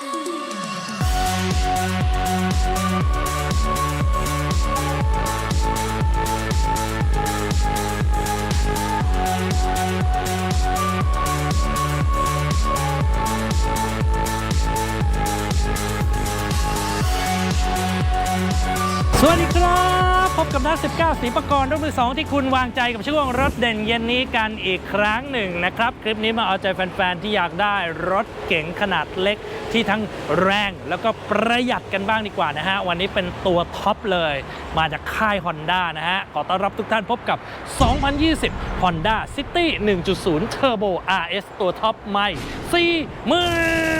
สวัสดีครับ พบกับนัก19 สีประกรณ์รถมือสองที่คุณวางใจกับช่วงรถเด่นเย็นนี้กันอีกครั้งหนึ่งนะครับ คลิปนี้มาเอาใจแฟน ๆ ที่อยากได้รถเก๋งขนาดเล็ก ที่ทั้งแรงแล้วก็ประหยัดกันบ้างดีกว่านะฮะ วันนี้เป็นตัวท็อปเลย มาจากค่าย Honda นะฮะ ขอต้อนรับทุกท่านพบกับ 2020 Honda City 1.0 Turbo RS ตัวท็อปใหม่4หมื่น Honda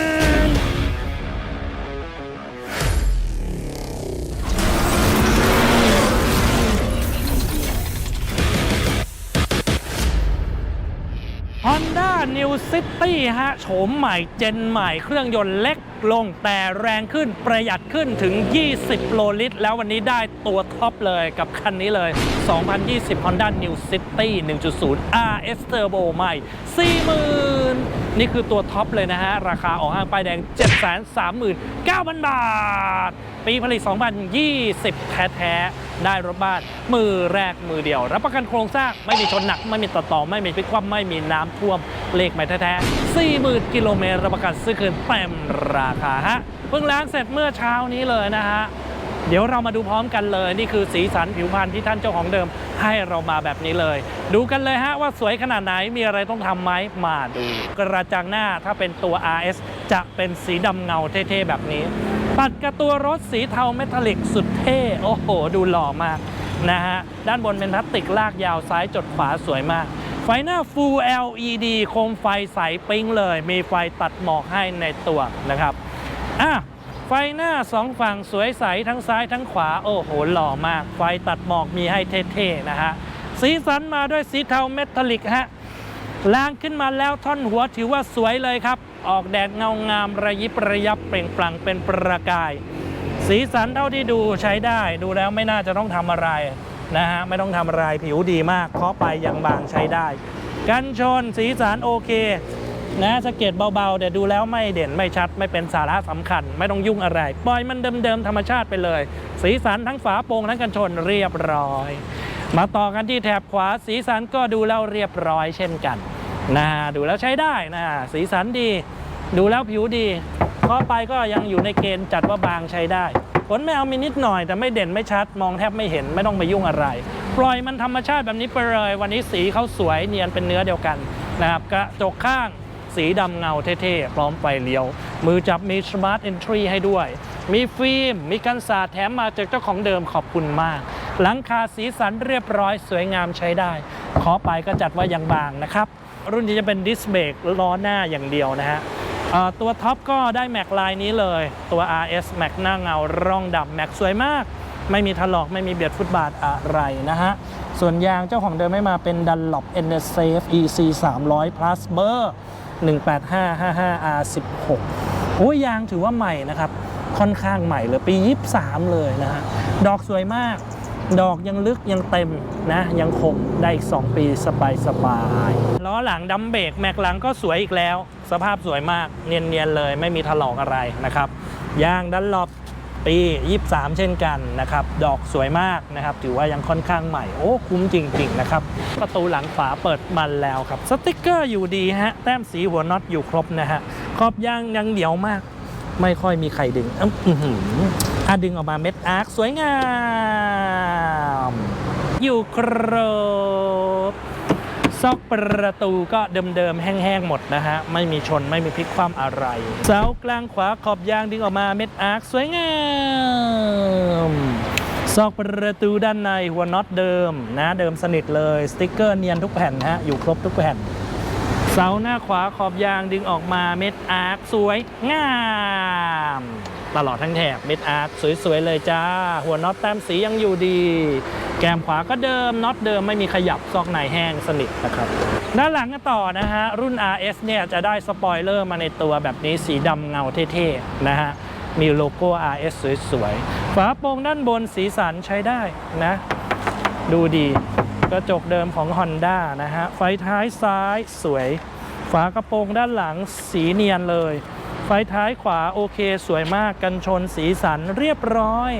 New City ฮะ โฉมใหม่เจนใหม่เครื่องยนต์เล็กลงแต่แรงขึ้นประหยัดขึ้นถึง 20 โลลิตร แล้ววันนี้ได้ตัวท็อปเลยกับคันนี้เลย 2020 Honda New City 1.0 RS Turbo ใหม่ 40,000 นี่คือตัวท็อปเลยนะฮะ ราคาออกห้างป้ายแดง 9,000 บาท ปีผลิต 2020 แท้ๆ ได้รถบ้าน มือแรกมือเดียว รับประกันโครงสร้าง ไม่มีชนหนัก ไม่มีต่อต่อ ไม่มีพลิกคว่ำไม่มีน้ำท่วม เลขใหม่แท้ๆ 40,000 กิโลเมตร รับประกันซื้อคืนเต็มราคาฮะ เพิ่งล้างเสร็จเมื่อเช้านี้เลยนะฮะ เดี๋ยวเรามาดูพร้อมกันเลย นี่คือสีสันผิวพรรณที่ท่านเจ้าของเดิมให้เรามาแบบนี้เลย ดูกันเลยฮะว่าสวยขนาดไหนมีอะไรต้องทำไหมมาดู กระจังหน้าถ้าเป็นตัว RS จะเป็นสีดำเงาเท่ๆแบบนี้ ปัดกับตัวรถสีเทาเมทัลลิกสุดเท่โอ้โห ดูหล่อมากนะฮะด้านบนเป็นพลาสติกลากยาวซ้ายจดขวาสวยมาก ไฟหน้า Full LED โคมไฟใสปิ๊งเลย มีไฟตัดหมอกให้ในตัวนะครับอะ ไฟหน้าสองฝั่งสวยใสทั้งซ้ายทั้งขวา โอ้โห หล่อมาก ไฟตัดหมอกมีให้เท่ๆนะฮะ สีสันมาด้วยสีเทาเมทัลลิกฮะล้างขึ้นมาแล้วท่อนหัวถือว่าสวยเลยครับ ออกแดดเงางามระยิบระยับเปล่งปลั่งเป็นประกาย สีสันเท่าที่ดูใช้ได้ ดูแล้วไม่น่าจะต้องทำอะไรนะฮะ ไม่ต้องทำอะไรผิวดีมากเคาะไปยังบางใช้ได้ กันชนสีสันโอเค นะสะเก็ดเบาๆแต่ดูแล้วไม่เด่นไม่ชัดไม่เป็นสาระสำคัญ ไม่ต้องยุ่งอะไร ปล่อยมันเดิมๆธรรมชาติไปเลย สีสันทั้งฝาโปร่งทั้งกันชนเรียบร้อย มาต่อกันที่แถบขวาสีสันก็ดูแล้วเรียบร้อยเช่นกันนะดูแล้วใช้ได้นะสีสันดี ดูแล้วผิวดีข้าไปก็ยังอยู่ในเกณฑ์จัดว่าบางใช้ได้ผลไม่เอามีนิดหน่อยแต่ไม่เด่นไม่ชัด มองแทบไม่เห็นไม่ต้องไปยุ่งอะไร ปล่อยมันธรรมชาติแบบนี้ไปเลย วันนี้สีเขาสวยเนียนเป็นเนื้อเดียวกันนะครับกระจกข้าง สีดำเงาเท่ๆ พร้อมไฟเลี้ยว มือจับมี Smart Entry ให้ด้วย มีฟิล์ม มีกันสาดแถมมาจากเจ้าของเดิมขอบคุณมาก หลังคาสีสันเรียบร้อยสวยงามใช้ได้ ขอไปก็จัดว่ายังบางนะครับ รุ่นนี้จะเป็นดิสเบรกล้อหน้าอย่างเดียวนะฮะตัวท็อปก็ได้แม็กลายนี้เลย ตัว RS แม็กหน้าเงาร่องดำแม็กสวยมาก ไม่มีถลอกไม่มีเบียดฟุตบาทอะไรนะฮะ ส่วนยางเจ้าของเดิมไม่มาเป็น Dunlop NS Safe EC 300 Plus เบอร์ 18555R16 โอ้ยยางถือว่าใหม่นะครับ ค่อนข้างใหม่เลยปี 23 เลยนะฮะ ดอกสวยมาก ดอกยังลึกยังเต็มนะ ยังคงได้อีก 2 ปีสบายสบายล้อหลังดัมเบรกแม็กหลังก็สวยอีกแล้ว สภาพสวยมาก เนียนๆเลยไม่มีถลอกอะไรนะครับ ยางดันหลบ ปี 23 เช่นกันนะครับ ดอกสวยมากนะครับ ถือว่ายังค่อนข้างใหม่ โอ้ คุ้มจริง ๆ นะครับ ประตูหลังฝาเปิดมันแล้วครับ สติกเกอร์อยู่ดีฮะ แต้มสีหัวน็อตอยู่ครบนะฮะ ขอบยางยังเหนียวมาก ไม่ค่อยมีใครดึงอื้ออื้ออถ้าดึงออกมาเม็ดอาร์คสวยงาม อยู่ครบ ซอกประตูก็เดิมๆแห้งๆหมดนะฮะ ไม่มีชนไม่มีพลิกคว่ำอะไร เสากลางขวาขอบยางดึงออกมาเม็ดอาร์คสวยงามซอกประตูด้านในหัวน็อตเดิมนะเดิมสนิทเลยสติกเกอร์เนียนทุกแผ่นฮะอยู่ครบทุกแผ่น เสาหน้าขวาขอบยางดึงออกมาเม็ดอาร์คสวยงามตลอดทั้งแถบเม็ดอาร์คสวยๆเลยจ้า หัวน็อตแต้มสียังอยู่ดี แกมขวาก็เดิมน็อตเดิมไม่มีขยับซอกในแห้งสนิทนะครับ ด้านหลังก็ต่อนะฮะ รุ่น RS เนี่ยจะได้สปอยเลอร์มาในตัวแบบนี้สีดำเงาเท่ๆนะฮะ มีโลโก้ RS สวยๆ ฝาโปร่งด้านบนสีสันใช้ได้นะ ดูดีกระจกเดิมของ Honda นะฮะ ไฟท้ายซ้ายสวย ฝากระโปรงด้านหลังสีเนียนเลย ไฟท้ายขวาโอเคสวยมากกันชนสีสันเรียบร้อย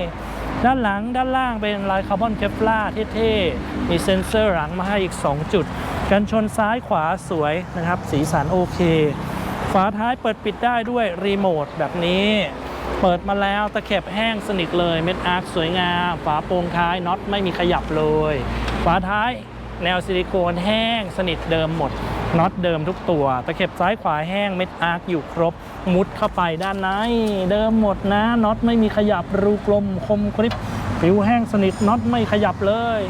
ด้านหลังด้านล่างเป็นลายคาร์บอนเคปลาเท่ๆ มีเซ็นเซอร์หลังมาให้อีก 2 จุด กันชนซ้ายขวาสวยนะครับ สีสันโอเค ฝาท้ายเปิดปิดได้ด้วยรีโมทแบบนี้ เปิดมาแล้วตะเข็บแห้งสนิทเลยเม็ดอาร์คสวยงาม ฝาโปร่งท้ายน็อตไม่มีขยับเลย ฝาท้ายแนวซิลิโคนแห้งสนิทเดิมหมด น็อตเดิมทุกตัว ตะเข็บซ้ายขวาแห้งเม็ดอาร์คอยู่ครบ มุดเข้าไปด้านใน เดิมหมดนะน็อตไม่มีขยับรูกลมคมกริบผิวแห้งสนิทน็อตไม่ขยับเลย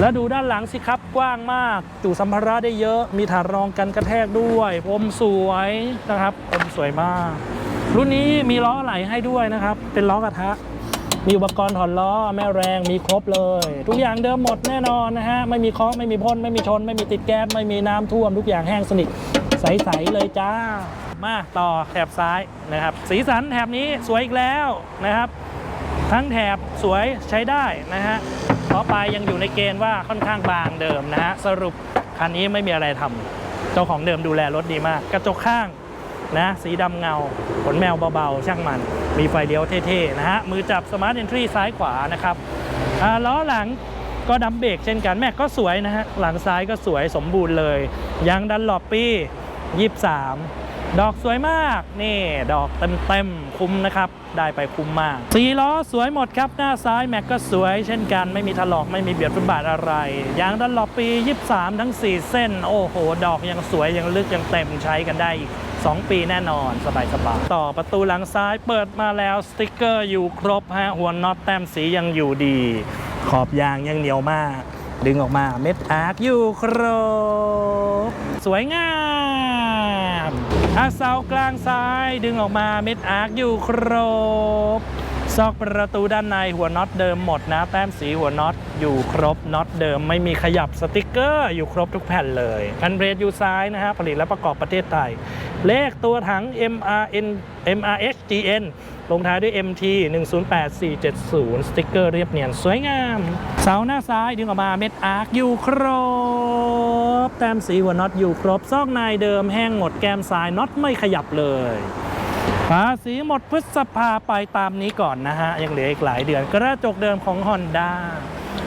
แล้วดูด้านหลังสิครับกว้างมากจุสัมภาระได้เยอะมีฐานรองกันกระแทกด้วยพรมสวยนะครับพรมสวยมาก รุ่นนี้มีล้อไหลให้ด้วยนะครับ เป็นล้อกระทะ มีอุปกรณ์ถอดล้อแม่แรงมีครบเลย ทุกอย่างเดิมหมดแน่นอนนะฮะ ไม่มีเคาะไม่มีพ่นไม่มีชน ไม่มีติดแก๊สไม่มีน้ำท่วม ทุกอย่างแห้งสนิทใส ๆ เลยจ้า มาต่อแถบซ้ายนะครับ สีสันแถบนี้สวยอีกแล้วนะครับ ทั้งแถบสวยใช้ได้นะฮะเพราะปลายยังอยู่ในเกณฑ์ว่าค่อนข้างบางเดิมนะฮะสรุปคันนี้ไม่มีอะไรทำเจ้าของเดิมดูแลรถดีมาก กระจกข้างนะสีดำเงาขนแมวเบาๆ ช่างมัน มีไฟเลี้ยวเท่ๆนะฮะ มือจับสมาร์ทเอนทรีซ้ายขวานะครับอ่าล้อหลังก็ดัมเบรกเช่นกันแม็กก็สวยนะฮะ หลังซ้ายก็สวยสมบูรณ์เลยยางดันหลอปปี้ 23 ดอกสวยมาก นี่ดอกเต็มๆ คุ้มนะครับ ได้ไปคุ้มมากสีล้อสวยหมดครับ หน้าซ้ายแม็กก็สวยเช่นกัน ไม่มีถลอกไม่มีเบียดฟุตบาทอะไรยางดันหลอปปี23 ทั้ง 4 เส้น โอ้โห ดอกยังสวยยังลึกยังเต็มใช้กันได้อีก 2 ปีแน่นอนสบายสบายต่อประตูหลังซ้ายเปิดมาแล้วสติกเกอร์อยู่ครบฮะหัวน็อตแต้มสียังอยู่ดี ขอบยางยังเหนียวมาก ดึงออกมาเม็ดอาร์คอยู่ครบ สวยงามอาเสากลางซ้ายดึงออกมาเม็ดอาร์คอยู่ครบ ซอกประตูด้านในหัวน็อตเดิมหมดนะ แต้มสีหัวน็อตอยู่ครบน็อตเดิมไม่มีขยับสติกเกอร์อยู่ครบทุกแผ่นเลยคันเบรดอยู่ซ้ายนะฮะผลิตและประกอบประเทศไทย เลขตัวถัง MRN MRHGN ลงท้ายด้วย MT 108470 สติกเกอร์เรียบเนียนสวยงาม เสาหน้าซ้ายดึงออกมาเม็ดอาร์คอยู่ครบ แต้มสีหัวน็อตอยู่ครบซอกในเดิมแห้งหมดแก้มซ้ายน็อตไม่ขยับเลย ภาษีหมดพฤษภาไปตามนี้ก่อนนะฮะ ยังเหลืออีกหลายเดือน กระจกเดิมของ Honda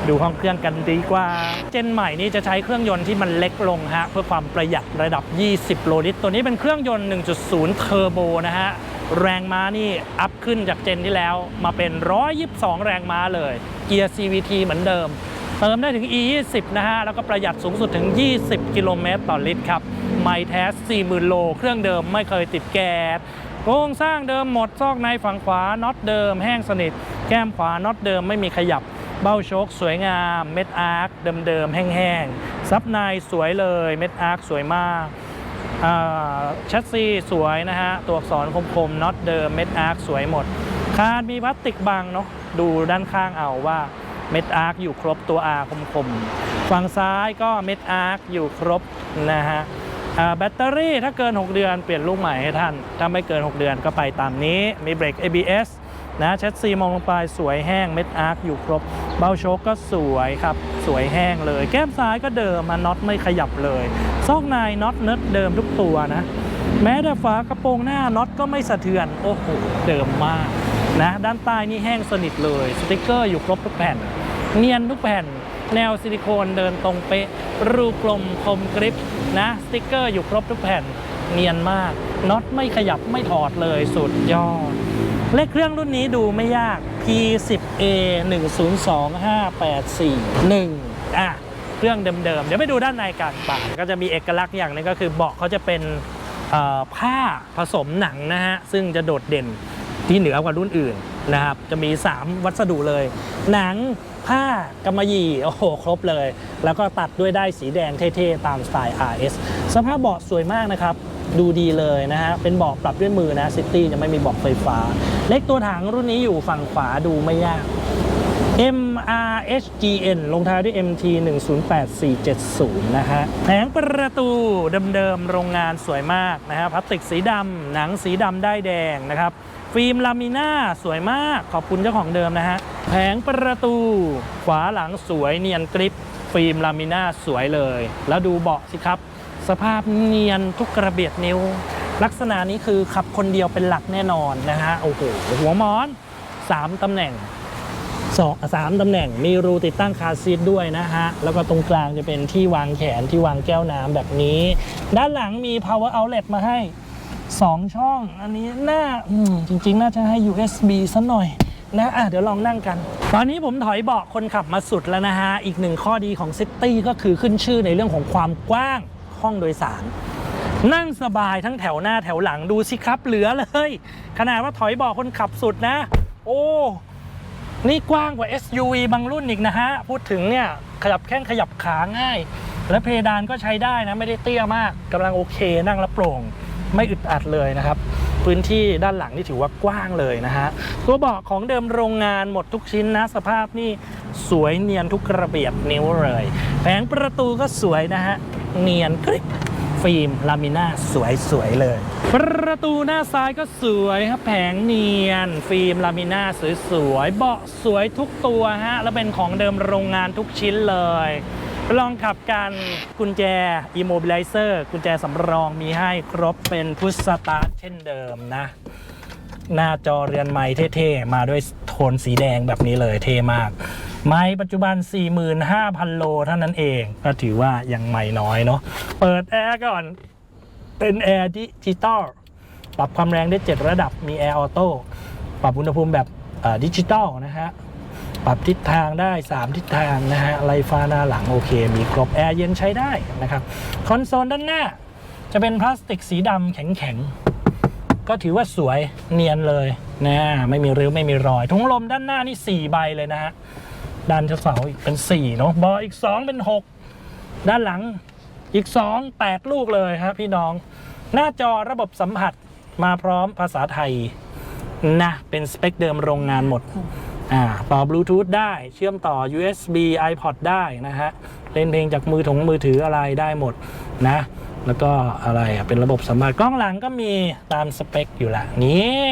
ดูห้องเครื่องกันดีกว่า เจนใหม่นี้จะใช้เครื่องยนต์ที่มันเล็กลงฮะ เพื่อความประหยัดระดับ 20 โลลิตร ตัวนี้เป็นเครื่องยนต์ 1.0 เทอร์โบนะฮะ แรงม้านี่อัพขึ้นจากเจนที่แล้วมาเป็น 122 แรงม้าเลย เกียร์ CVT เหมือนเดิม เติมได้ถึง E20 นะฮะ แล้วก็ประหยัดสูงสุดถึง 20 กิโลเมตรต่อลิตรครับ ไมล์แท้ 40,000 โล เครื่องเดิมไม่เคยติดแก๊สโครงสร้างเดิมหมดซอกในฝั่งขวาน็อตเดิมแห้งสนิท แก้มขวาน็อตเดิมไม่มีขยับ เบ้าโชคสวยงามเม็ดอาร์คเดิมๆแห้งๆซับในสวยเลยเม็ดอาร์คสวยมากอ่าแชสซีสวยนะฮะ ตัวอักษรคมๆน็อตเดิมเม็ดอาร์คสวยหมด คานมีพลาสติกบังเนาะดูด้านข้างเอาว่าเม็ดอาร์คอยู่ครบตัว R คมๆฝั่งซ้ายก็เม็ดอาร์คอยู่ครบนะฮะ แบตเตอรี่ถ้าเกิน 6 เดือนเปลี่ยนลูกใหม่ให้ท่าน ถ้าไม่เกิน 6 เดือนก็ไปตามนี้มีเบรก ABS นะแชสซีมองลงไปสวยแห้งเม็ดอาร์คอยู่ครบ เบ้าโชคก็สวยครับ สวยแห้งเลย แก้มซ้ายก็เดิมมาน็อตไม่ขยับเลยซอกในน็อตเนิร์ดเดิมทุกตัวนะ แม้แต่ฝากระโปรงหน้าน็อตก็ไม่สะเทือน โอ้โห เดิมมากนะด้านใต้นี่แห้งสนิทเลย สติกเกอร์อยู่ครบทุกแผ่น เนียนทุกแผ่น แนวซิลิโคนเดินตรงเป๊ะ รูกลมคมกริป นะสติกเกอร์อยู่ครบทุกแผ่นเนียนมากน็อตไม่ขยับไม่ถอดเลยสุดยอด เลขเครื่องรุ่นนี้ดูไม่ยาก P10A 102584 1อะเครื่องเดิมๆ เดี๋ยวไปดูด้านในกันบาก็จะมีเอกลักษณ์อย่างนึงก็คือเบาะเขาจะเป็นผ้าผสมหนังนะฮะ ซึ่งจะโดดเด่นที่เหนือกว่ารุ่นอื่น นะครับ จะมี 3 วัสดุเลย หนังผ้ากำมะหยี่โอ้โห ครบเลย แล้วก็ตัดด้วยได้สีแดงเท่ๆ ตามสไตล์ RS สภาพเบาะสวยมากนะครับ ดูดีเลยนะฮะ เป็นเบาะปรับด้วยมือนะซิตี้จะไม่มีเบาะไฟฟ้า เล็กตัวถังรุ่นนี้อยู่ฝั่งขวาดูไม่ยาก MRHGN ลงท้ายด้วย MT 108470 นะฮะแผงประตูเดิมๆ โรงงานสวยมากนะฮะพลาสติกสีดำหนังสีดำได้แดงนะครับ ฟิล์มลามิน่าสวยมากขอบคุณเจ้าของเดิมนะฮะแผงประตูขวาหลังสวยเนียนกริปฟิล์มลามิน่าสวยเลย แล้วดูเบาะสิครับ สภาพเนียนทุกกระเบียดนิ้ว ลักษณะนี้คือขับคนเดียวเป็นหลักแน่นอนนะฮะโอ้โหหัวหมอน 3ตำแหน่ง สองสามตำแหน่งมีรูติดตั้งคาร์ซีทด้วยนะฮะ แล้วก็ตรงกลางจะเป็นที่วางแขนที่วางแก้วน้ำแบบนี้ ด้านหลังมี power outlet มาให้ 2 ช่อง อันนี้น่าจริง ๆ น่าจะให้ USB สักหน่อยนะอะเดี๋ยวลองนั่งกัน ตอนนี้ผมถอยเบาะคนขับมาสุดแล้วนะฮะ อีกหนึ่งข้อดีของซิตี้ก็คือขึ้นชื่อในเรื่องของความกว้างห้องโดยสาร นั่งสบายทั้งแถวหน้าแถวหลังดูสิครับเหลือเลย ขนาดว่าถอยเบาะคนขับสุดนะ โอ้ นี่กว้างกว่า SUV บางรุ่นอีกนะฮะ พูดถึงเนี่ยขยับแข้งขยับขาง่าย และเพดานก็ใช้ได้นะ ไม่ได้เตี้ยมากกำลังโอเคนั่งแล้วโปร่ง ไม่อึดอัดเลยนะครับ พื้นที่ด้านหลังนี่ถือว่ากว้างเลยนะฮะ ตัวเบาะของเดิมโรงงานหมดทุกชิ้นนะ สภาพนี่สวยเนียนทุกระเบียบนิ้วเลย แผงประตูก็สวยนะฮะ เนียนกริบ ฟิล์มลามิน่าสวยๆเลย ประตูหน้าซ้ายก็สวยครับแผงเนียน ฟิล์มลามิน่าสวยๆเบาะสวยทุกตัวฮะแล้วเป็นของเดิมโรงงานทุกชิ้นเลยลองขับกันกุญแจ Immobilizer กุญแจสำรองมีให้ครบเป็นพุชสตาร์ทเช่นเดิมนะ หน้าจอเรือนไม้เท่ๆ มาด้วยโทนสีแดงแบบนี้เลยเท่มาก ไม้ปัจจุบัน 45,000 โลเท่านั้นเอง ก็ถือว่ายังไม่น้อยเนาะเปิดแอร์ก่อน เป็นแอร์ดิจิตอลปรับความแรงได้ 7 ระดับมีแอร์ออโต้ปรับอุณหภูมิแบบดิจิตอลนะฮะปรับทิศทางได้ 3 ทิศทางนะฮะไลฟ้าหน้าหลังโอเค มีครบแอร์เย็นใช้ได้นะครับคอนโซลด้านหน้า จะเป็นพลาสติกสีดำแข็งๆ ก็ถือว่าสวยเนียนเลยนะไม่มีริ้วไม่มีรอย ถุงลมด้านหน้านี่ 4 ใบเลยนะฮะ ด้านเสาอีกเป็น 4 เนาะเบาะอีก 2 เป็น 6 ด้านหลังอีก 2 8 ลูกเลยครับพี่น้อง หน้าจอระบบสัมผัสมาพร้อมภาษาไทยนะเป็นสเปคเดิมโรงงานหมดอ่าต่อบลูทูธได้เชื่อมต่อ USB iPod ได้นะฮะ เล่นเพลงจากมือถงมือถืออะไรได้หมดนะ แล้วก็อะไรอะเป็นระบบสัมผัสกล้องหลังก็มีตามสเปคอยู่ละนี่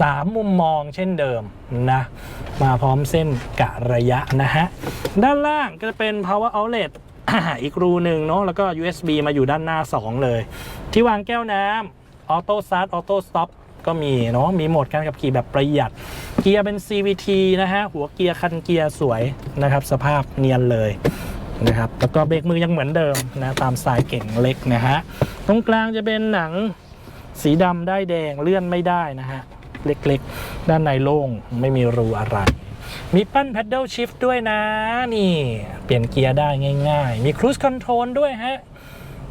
สามมุมมองเช่นเดิมนะมาพร้อมเส้นกะระยะนะฮะ ด้านล่างก็จะเป็น power outlet อีกรูหนึ่งเนาะแล้วก็ USB มาอยู่ด้านหน้า 2 เลย ที่วางแก้วน้ำออโต้สตาร์ทออโต้สต็อปก็มีเนาะมีโหมดการขับขี่แบบประหยัด เกียร์เป็น CVT นะฮะ หัวเกียร์คันเกียร์สวยนะครับ สภาพเนียนเลยนะครับแล้วก็เบรกมือยังเหมือนเดิมนะตามสายเก่งเล็กนะฮะ ตรงกลางจะเป็นหนังสีดำได้แดงเลื่อนไม่ได้นะฮะ เล็กๆ ด้านในโล่งไม่มีรูอะไร มีปั้น paddle shift ด้วยนะ นี่ เปลี่ยนเกียร์ได้ง่าย ๆ มี cruise control ด้วยฮะ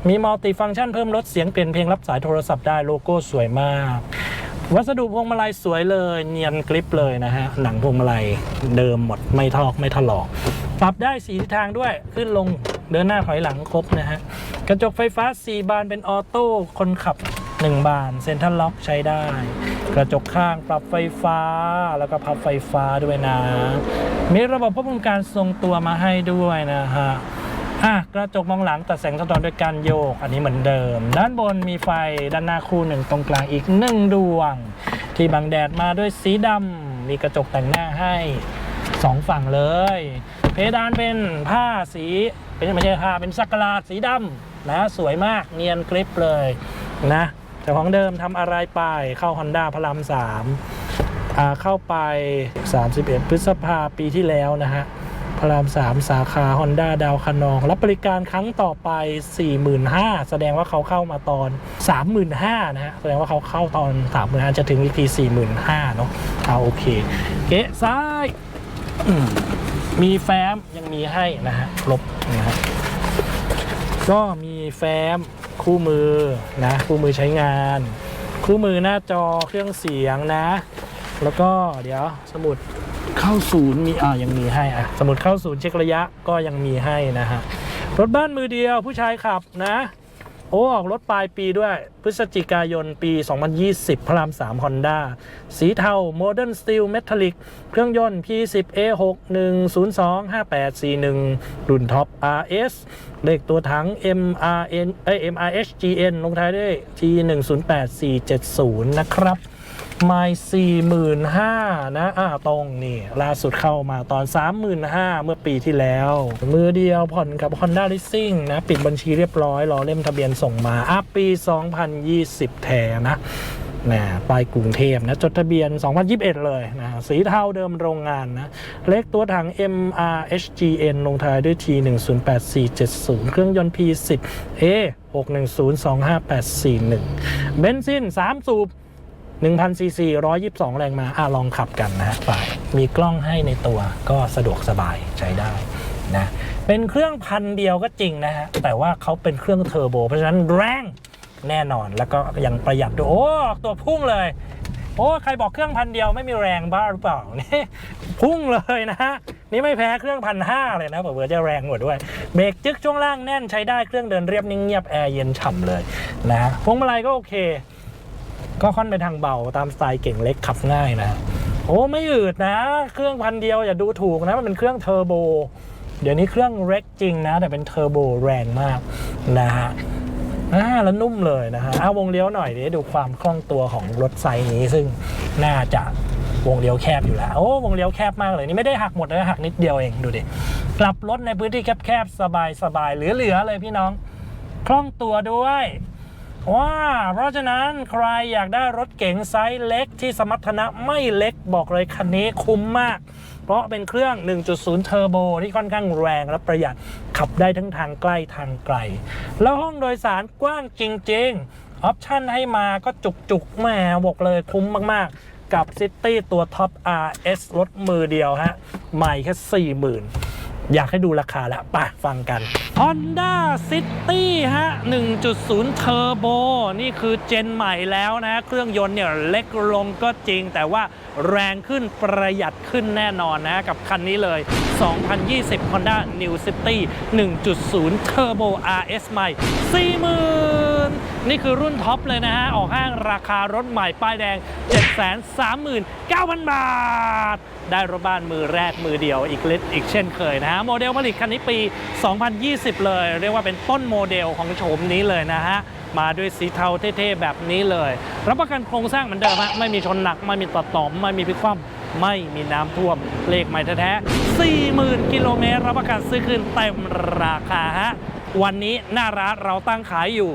มีมัลติฟัง c t ชันเพิ่มลดเสียงเปลี่ยนเพลงรับสายโทรศัพท์ได้โลโก้สวยมาก วัสดุพวงมาลัยสวยเลย เนียนกริปเลยนะฮะ หนังพวงมาลัยเดิมหมดไม่ทอกไม่ถลอก ปรับได้สีทิศทางด้วยขึ้นลง เดินหน้าถอยหลังครบนะฮะ กระจกไฟฟ้า 4 บานเป็นออโต้คนขับ 1 บานเซ็นทรัลล็อกใช้ได้ กระจกข้างปรับไฟฟ้าแล้วก็พับไฟฟ้าด้วยนะ มีระบบควบคุมการทรงตัวมาให้ด้วยนะฮะอะกระจกมองหลังตัดแสงสะท้อนด้วยการโยก อันนี้เหมือนเดิม ด้านบนมีไฟด้านหน้าคู่หนึ่งตรงกลางอีกหนึ่งดวง ที่บังแดดมาด้วยสีดำมีกระจกแต่งหน้าให้สองฝั่งเลย เพดานเป็นผ้าสี เป็นไม่ใช่ผ้าเป็นสักกะลาดสีดำนะสวยมากเนียนกริปเลยนะแต่ของเดิมทำอะไรไปเข้า Honda พระรามสามเข้าไป 31 พฤษภาปีที่แล้วนะฮะพระรามสามสาขา Honda ดาวคะนอง รับบริการครั้งต่อไป 45,000 แสดงว่าเขาเข้ามาตอน 35,000 นะฮะ แสดงว่าเขาเข้าตอน 35,000 จะถึงอีกที45,000 เนาะเอาโอเค เกะซ้าย มีแฟ้มยังมีให้นะฮะครบนะฮะก็มีแฟ้มคู่มือนะคู่มือใช้งาน คู่มือหน้าจอเครื่องเสียงนะ แล้วก็เดี๋ยวสมุดเข้าศูนย์มีอ่ายังมีให้อะสมุดเข้าศูนย์เช็คระยะก็ยังมีให้นะฮะรถบ้านมือเดียวผู้ชายขับนะ โอ้ออกรถปลายปีด้วย พฤศจิกายนปี 2020 พระราม 3 Honda สีเทา Modern Steel Metallic เครื่องยนต์ P10 A6 102 5841 รุ่นท็อป RS เลขตัวถัง MRN เอ้ MRHGN ลงท้ายด้วย T 1 0 8 4 7 0 นะครับ ไม่สี่หมื่นห้านะอ่าตรงนี่ล่าสุดเข้ามาตอน 35,000 เมื่อปีที่แล้ว มือเดียวผ่อนกับ Honda Leasing นะ ปิดบัญชีเรียบร้อยรอเล่มทะเบียนส่งมาอะปี 2020 แทนะนะไปกรุงเทพนะจดทะเบียน 2021 เลยนะสีเทาเดิมโรงงานนะเลขตัวถัง MRHGN ลงท้ายด้วย T 1 0 8 4 7 0 เครื่องยนต์ P10 A 6 1 0 2 5 8 4 1เบนซิน 3 สูบ 1,000ซีซี122 แรงมาอะลองขับกันนะฮะไปมีกล้องให้ในตัวก็สะดวกสบายใช้ได้นะเป็นเครื่องพันเดียวก็จริงนะฮะ แต่ว่าเขาเป็นเครื่องเทอร์โบ เพราะฉะนั้นแรงแน่นอนแล้วก็ยังประหยัดด้วยโอ้ ตัวพุ่งเลย โอ้ใครบอกเครื่องพันเดียวไม่มีแรงบ้าหรือเปล่านี่พุ่งเลยนะฮะ นี่ไม่แพ้เครื่องพันห้าเลยนะเผื่อจะแรงกว่าด้วย เบรกจึ๊กช่วงล่างแน่นใช้ได้เครื่องเดินเรียบนิ่งเงียบแอร์เย็นฉ่ำเลยนะฮะพวงมาลัยก็โอเค ก็ค่อนไปทางเบาตามสไตล์เก่งเล็กขับง่ายนะ โอ้ไม่อืดนะ เครื่องพันเดียวอย่าดูถูกนะ มันเป็นเครื่องเทอร์โบ เดี๋ยวนี้เครื่องเร็กจริงนะ แต่เป็นเทอร์โบแรงมากนะฮะอ่าแล้วนุ่มเลยนะฮะเอาวงเลี้ยวหน่อยดิดูความคล่องตัวของรถไซส์นี้ซึ่งน่าจะวงเลี้ยวแคบอยู่แล้ว โอ้วงเลี้ยวแคบมากเลยนี่ไม่ได้หักหมดเลยหักนิดเดียวเองดูดิกลับรถในพื้นที่แคบๆสบายๆเหลือๆเลยพี่น้อง คล่องตัวด้วย ว้าเพราะฉะนั้นใครอยากได้รถเก๋งไซส์เล็กที่สมรรถนะไม่เล็กบอกเลยคันนี้คุ้มมาก เพราะเป็นเครื่อง 1.0 เทอร์โบที่ค่อนข้างแรงและประหยัดขับได้ทั้งทางใกล้ทางไกล แล้วห้องโดยสารกว้างจริง ๆ ออปชั่นให้มาก็จุกๆแหมบอกเลยคุ้มมากๆ กับ City ตัวท็อป RS รถมือเดียวฮะใหม่แค่ 40,000 อยากให้ดูราคาแล้วไปฟังกัน Honda City ฮะ 1.0 Turbo นี่คือเจนใหม่แล้วนะ เครื่องยนต์เนี่ยเล็กลงก็จริง แต่ว่าแรงขึ้นประหยัดขึ้นแน่นอนนะ กับคันนี้เลย 2020 Honda New City 1.0 Turbo RS ใหม่ 40,000 นี่คือรุ่นท็อปเลยนะฮะ ออกห้างราคารถใหม่ป้ายแดง 739,000 บาท ได้รถบ้านมือแรกมือเดียวอีกเล็อีกเช่นเคยนะฮะโมเดลผลิตคันนี้ปี 2020 เลย เรียกว่าเป็นต้นโมเดลของโฉมนี้เลยนะฮะมาด้วยสีเทาเท่ๆแบบนี้เลยรับประกันโครงสร้างเหมือนเดิมฮะไม่มีชนหนักไม่มีตัดต่อมไม่มีพลิกคว่ำไม่มีน้ำท่วมเลขใหม่แท้ๆ40,000 กิโลเมตรรับประกันซื้อคืนเต็มราคาฮะวันนี้หน้าร้านเราตั้งขายอยู่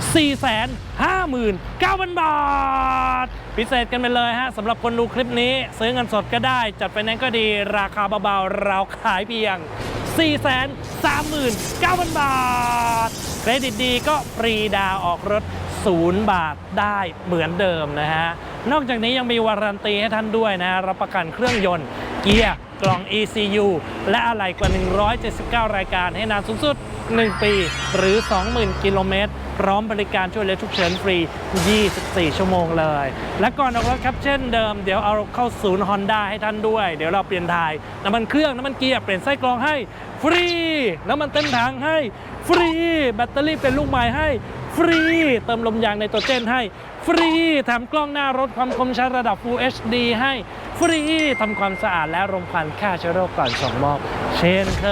459,000 บาท พิเศษกันไปเลยฮะสำหรับคนดูคลิปนี้ ซื้อเงินสดก็ได้ จัดไฟแนนก็ดีราคาเบาๆ เราขายเพียง 439,000 บาท เครดิตดีก็ฟรีดาวออกรถ 0 บาทได้เหมือนเดิมนะฮะ นอกจากนี้ยังมีวารันตีให้ท่านด้วยนะรับประกันเครื่องยนต์ เกียร์กล่อง ECU และอะไหล่กว่า 179 รายการให้นานสูงสุด 1 ปี หรือ 20,000 กิโลเมตร พร้อมบริการช่วยเหลือฉุกเฉินฟรี 24 ชั่วโมงเลย และก่อนออกรถครับเช่นเดิม เดี๋ยวเอาเข้าศูนย์ Honda ให้ท่านด้วย เดี๋ยวเราเปลี่ยนถ่ายน้ำมันเครื่องน้ำมันเกียร์เปลี่ยนไส้กรองให้ฟรี น้ำมันเต็มถังให้ฟรี แบตเตอรี่เป็นลูกใหม่ให้ฟรี เติมลมยางในตัวเจนให้ฟรีแถมกล้องหน้ารถความคมชัดระดับ Full HD ให้ฟรีทำความสะอาดและรมควันฆ่าเชื้อโรคก่อนส่งมอบเช่นเค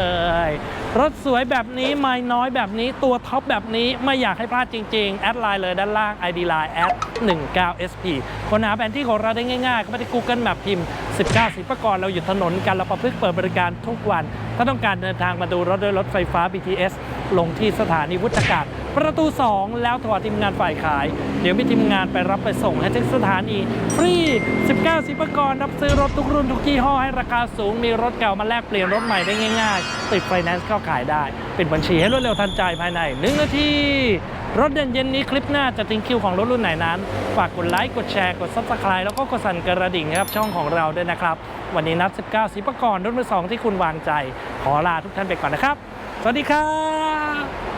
ย รถสวยแบบนี้ไม่น้อยแบบนี้ตัวท็อปแบบนี้ไม่อยากให้พลาดจริง ๆ แอดไลน์เลยด้านล่าง ID Line แอด 19SP คนหาแผนที่ของเราได้ง่ายๆ ก็ไปที่ Google Map พิมพ์ 19สิบประกรณ์เราอยู่ถนนการเราประพฤกษ์เปิดบริการทุกวัน ถ้าต้องการเดินทางมาดูรถด้วยรถไฟฟ้า BTS ลงที่สถานีวุฒากาศ ประตู 2 แล้วโทรหาทีมงานฝ่ายขาย เดี๋ยวมีทีมงานไปรับไปส่งให้ถึงสถานี ฟรี 19 สิบประกรรับซื้อรถทุกรุ่นทุกยี่ห้อให้ราคาสูง มีรถเก่ามาแลกเปลี่ยนรถใหม่ได้ง่ายๆ ติดไฟแนนซ์เข้าขายได้ ปิดบัญชีให้รวดเร็วทันใจภายใน 1 นาที รถเด่นเย็นนี้คลิปหน้าจะทิ้งคิวของรถรุ่นไหนนั้น ฝากกดไลค์กดแชร์กด subscribe แล้วก็กดสั่นกระดิ่งให้ครับช่องของเราด้วยนะครับ วันนี้นัด 19 สิบประกรรุ่นมือสองที่คุณวางใจ ขอลาทุกท่านไปก่อนนะครับ สวัสดีครับ